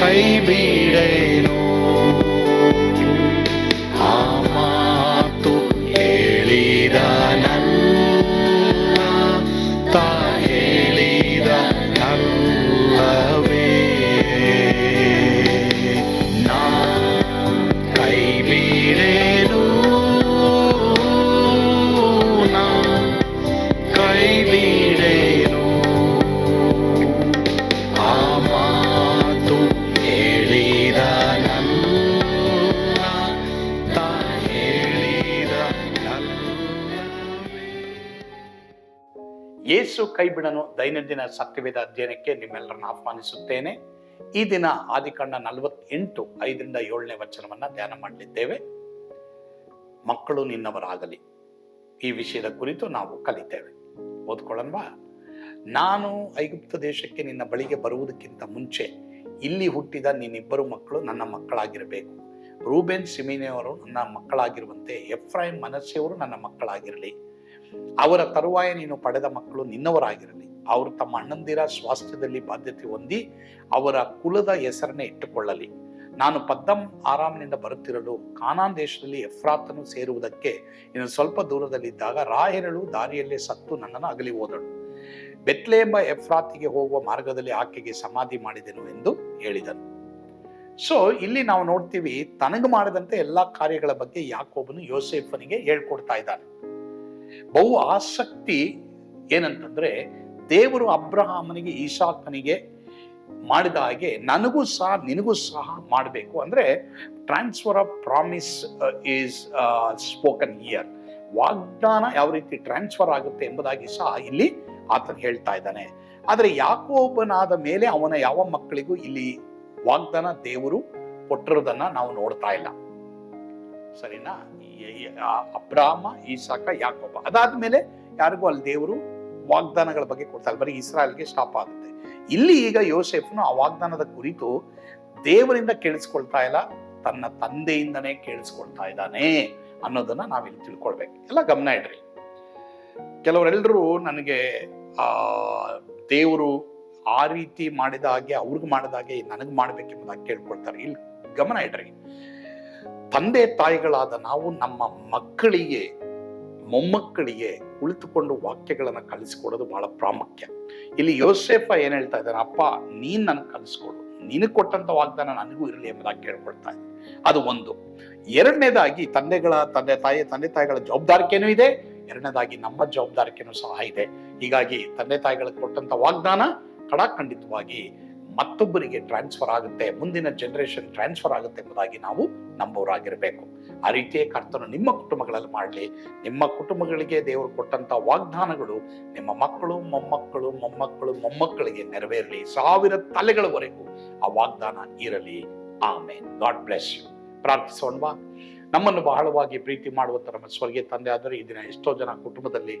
Baby. ಯೇಸು ಕೈಬಿಡನು ದೈನಂದಿನ ಸತ್ಯವೇದ ಅಧ್ಯಯನಕ್ಕೆ ನಿಮ್ಮೆಲ್ಲರನ್ನು ಆಹ್ವಾನಿಸುತ್ತೇನೆ. ಈ ದಿನ ಆದಿಕಾಂಡ ನಲವತ್ತೆಂಟು ಐದರಿಂದ ಏಳನೇ ವಚನವನ್ನ ಧ್ಯಾನ ಮಾಡಲಿದ್ದೇವೆ. ಮಕ್ಕಳು ನಿನ್ನವರಾಗಲಿ. ಈ ವಿಷಯದ ಕುರಿತು ನಾವು ಕಲಿತೇವೆ. ಓದ್ಕೊಳ್ಳೋಣವಾ? ನಾನು ಐಗುಪ್ತ ದೇಶಕ್ಕೆ ನಿನ್ನ ಬಳಿಗೆ ಬರುವುದಕ್ಕಿಂತ ಮುಂಚೆ ಇಲ್ಲಿ ಹುಟ್ಟಿದ ನಿನ್ನಿಬ್ಬರು ಮಕ್ಕಳು ನನ್ನ ಮಕ್ಕಳಾಗಿರಬೇಕು. ರೂಬೆನ್ ಸಿಮಿನೆಯವರು ನನ್ನ ಮಕ್ಕಳಾಗಿರುವಂತೆ ಎಫ್ರಾಯಿಂ ಮನಸ್ಸೆಯವರು ನನ್ನ ಮಕ್ಕಳಾಗಿರಲಿ. ಅವರ ತರುವಾಯ ನೀನು ಪಡೆದ ಮಕ್ಕಳು ನಿನ್ನವರಾಗಿರಲಿ. ಅವರು ತಮ್ಮ ಅಣ್ಣಂದಿರ ಸ್ವಾಸ್ಥ್ಯದಲ್ಲಿ ಬಾಧ್ಯತೆ ಹೊಂದಿ ಅವರ ಕುಲದ ಹೆಸರನ್ನೇ ಇಟ್ಟುಕೊಳ್ಳಲಿ. ನಾನು ಪದ್ದಂ ಆರಾಮ್ನಿಂದ ಬರುತ್ತಿರಲು ಕಾನಾನ್ ದೇಶದಲ್ಲಿ ಎಫ್ರಾತನು ಸೇರುವುದಕ್ಕೆ ಇನ್ನು ಸ್ವಲ್ಪ ದೂರದಲ್ಲಿದ್ದಾಗ ರಾಹಿರಳು ದಾರಿಯಲ್ಲೇ ಸತ್ತು ನನ್ನನ್ನು ಅಗಲಿ ಹೋದಳು. ಬೆತ್ಲೆ ಎಂಬ ಎಫ್ರಾತಿಗೆ ಹೋಗುವ ಮಾರ್ಗದಲ್ಲಿ ಆಕೆಗೆ ಸಮಾಧಿ ಮಾಡಿದೆನು ಎಂದು ಹೇಳಿದನು. ಸೊ ಇಲ್ಲಿ ನಾವು ನೋಡ್ತೀವಿ ತನಗೆ ಮಾಡಿದಂತೆ ಎಲ್ಲಾ ಕಾರ್ಯಗಳ ಬಗ್ಗೆ ಯಾಕೋಬನು ಯೋಸೇಫನಿಗೆ ಹೇಳ್ಕೊಡ್ತಾ ಇದ್ದಾನೆ. ಬಹು ಆಸಕ್ತಿ ಏನಂತಂದ್ರೆ ದೇವರು ಅಬ್ರಹಾಮನಿಗೆ ಈಶಾಕನಿಗೆ ಮಾಡಿದ ಹಾಗೆ ನನಗೂ ಸಹ, ನಿನಗೂ ಸಹ ಮಾಡಬೇಕು. ಅಂದ್ರೆ transfer of promise is spoken here ವಾಗ್ದಾನ ಯಾವ ರೀತಿ ಟ್ರಾನ್ಸ್ಫರ್ ಆಗುತ್ತೆ ಎಂಬುದಾಗಿ ಸಹ ಇಲ್ಲಿ ಆತ ಹೇಳ್ತಾ ಇದ್ದಾನೆ. ಆದರೆ ಯಾಕೋಬನಾದ ಮೇಲೆ ಅವನ ಯಾವ ಮಕ್ಕಳಿಗೂ ಇಲ್ಲಿ ವಾಗ್ದಾನ ದೇವರು ಕೊಟ್ಟಿರೋದನ್ನ ನಾವು ನೋಡ್ತಾ ಇಲ್ಲ. ಸರಿನಾ? ಅಬ್ರಾಮ, ಈಸಾಕ, ಯಾಕೋಬ. ಅದಾದ್ಮೇಲೆ ಯಾರಿಗೂ ಅಲ್ಲಿ ದೇವರು ವಾಗ್ದಾನಗಳ ಬಗ್ಗೆ ಕೊಡ್ತಾ ಇಲ್ಲ. ಬರೀ ಇಸ್ರಾಯಲ್ಗೆ ಸ್ಟಾಪ್ ಆಗುತ್ತೆ. ಇಲ್ಲಿ ಈಗ ಯೋಸೆಫ್ನು ಆ ವಾಗ್ದಾನದ ಕುರಿತು ದೇವರಿಂದ ಕೇಳಿಸ್ಕೊಳ್ತಾ ಇಲ್ಲ, ತನ್ನ ತಂದೆಯಿಂದನೇ ಕೇಳಿಸ್ಕೊಳ್ತಾ ಇದ್ದಾನೆ ಅನ್ನೋದನ್ನ ನಾವಿಲ್ಲಿ ತಿಳ್ಕೊಳ್ಬೇಕು. ಎಲ್ಲ ಗಮನ ಇಡ್ರಿ. ಕೆಲವರೆಲ್ಲರೂ ನನಗೆ, ಆ, ದೇವರು ಆ ರೀತಿ ಮಾಡಿದ ಹಾಗೆ, ಅವ್ರಿಗೆ ಮಾಡಿದ ಹಾಗೆ, ನನಗೆ ಮಾಡ್ಬೇಕೆಂಬುದಾಗಿ ಕೇಳ್ಕೊಳ್ತಾರೆ. ಇಲ್ಲಿ ಗಮನ ಇಡ್ರಿ. ತಂದೆ ತಾಯಿಗಳಾದ ನಾವು ನಮ್ಮ ಮಕ್ಕಳಿಗೆ, ಮೊಮ್ಮಕ್ಕಳಿಗೆ ಕುಳಿತುಕೊಂಡು ವಾಕ್ಯಗಳನ್ನು ಕಲಿಸ್ಕೊಡೋದು ಬಹಳ ಪ್ರಾಮುಖ್ಯ. ಇಲ್ಲಿ ಯೋಸೇಫ ಏನ್ ಹೇಳ್ತಾ ಇದ್ದಾನೆ, ಅಪ್ಪ, ನೀನ್ ನನಗೆ ಕಲಿಸ್ಕೊಡು. ನಿನಗೆ ಕೊಟ್ಟಂತ ವಾಗ್ದಾನ ನನಗೂ ಇರಲಿ ಎಂಬುದಾಗಿ ಕೇಳ್ಕೊಳ್ತಾ ಇದ್ದೆ ಅದು ಒಂದು. ಎರಡನೇದಾಗಿ ತಂದೆಗಳ, ತಂದೆ ತಾಯಿ, ತಂದೆ ತಾಯಿಗಳ ಜವಾಬ್ದಾರಿಕೆನೂ ಇದೆ. ಎರಡನೇದಾಗಿ ನಮ್ಮ ಜವಾಬ್ದಾರಿಕೆನೂ ಸಹ ಇದೆ. ಹೀಗಾಗಿ ತಂದೆ ತಾಯಿಗಳಿಗೆ ಕೊಟ್ಟಂತ ವಾಗ್ದಾನ ಕಡಾಖಂಡಿತವಾಗಿ ಮತ್ತೊಬ್ಬರಿಗೆ ಟ್ರಾನ್ಸ್ಫರ್ ಆಗುತ್ತೆ, ಮುಂದಿನ ಜನರೇಷನ್ ಟ್ರಾನ್ಸ್ಫರ್ ಆಗುತ್ತೆ ಎಂಬುದಾಗಿ ನಾವು ನಂಬೋರಾಗಿರಬೇಕು ಆ ರೀತಿಯೇ ಕರ್ತನು ನಿಮ್ಮ ಕುಟುಂಬಗಳಲ್ಲಿ ಮಾಡಲಿ. ನಿಮ್ಮ ಕುಟುಂಬಗಳಿಗೆ ದೇವರು ಕೊಟ್ಟಂತ ವಾಗ್ದಾನಗಳು ನಿಮ್ಮ ಮಕ್ಕಳು, ಮೊಮ್ಮಕ್ಕಳು ಮೊಮ್ಮಕ್ಕಳು, ಮೊಮ್ಮಕ್ಕಳಿಗೆ ನೆರವೇರಲಿ. ಸಾವಿರ ತಲೆಗಳವರೆಗೂ ಆ ವಾಗ್ದಾನ ಇರಲಿ. ಆಮೇನ್. ಗಾಡ್ ಬ್ಲೆಸ್ ಯು ಪ್ರಾರ್ಥಿಸೋಣವಾ? ನಮ್ಮನ್ನು ಬಹಳವಾಗಿ ಪ್ರೀತಿ ಮಾಡುವಂಥ ನಮ್ಮ ಸ್ವರ್ಗೀಯ ತಂದೆ ಆದರೆ ಈ ದಿನ ಎಷ್ಟೋ ಜನ ಕುಟುಂಬದಲ್ಲಿ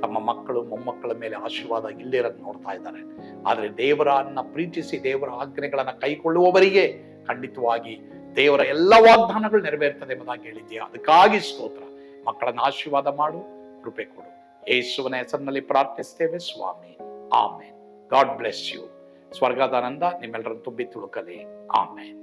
ತಮ್ಮ ಮಕ್ಕಳು, ಮೊಮ್ಮಕ್ಕಳ ಮೇಲೆ ಆಶೀರ್ವಾದ ಇಲ್ದಿರೋದು ನೋಡ್ತಾ ಇದ್ದಾರೆ. ಆದರೆ ದೇವರನ್ನ ಪ್ರೀತಿಸಿ, ದೇವರ ಆಜ್ಞೆಗಳನ್ನ ಕೈಕೊಳ್ಳುವವರಿಗೆ ಖಂಡಿತವಾಗಿ ದೇವರ ಎಲ್ಲ ವಾಗ್ದಾನಗಳು ನೆರವೇರ್ತದೆ ಎಂಬುದಾಗಿ ಹೇಳಿದ್ದೀಯ. ಅದಕ್ಕಾಗಿ ಸ್ತೋತ್ರ. ಮಕ್ಕಳನ್ನ ಆಶೀರ್ವಾದ ಮಾಡು, ಕೃಪೆ ಕೊಡು. ಯೇಸುವನ ಹೆಸರಿನಲ್ಲಿ ಪ್ರಾರ್ಥಿಸ್ತೇವೆ, ಸ್ವಾಮಿ. ಆಮೇನ್. God bless you. ಸ್ವರ್ಗದಾನಂದ ನಿಮ್ಮೆಲ್ಲರನ್ನು ತುಂಬಿ ತುಳುಕಲಿ. ಆಮೇನ್.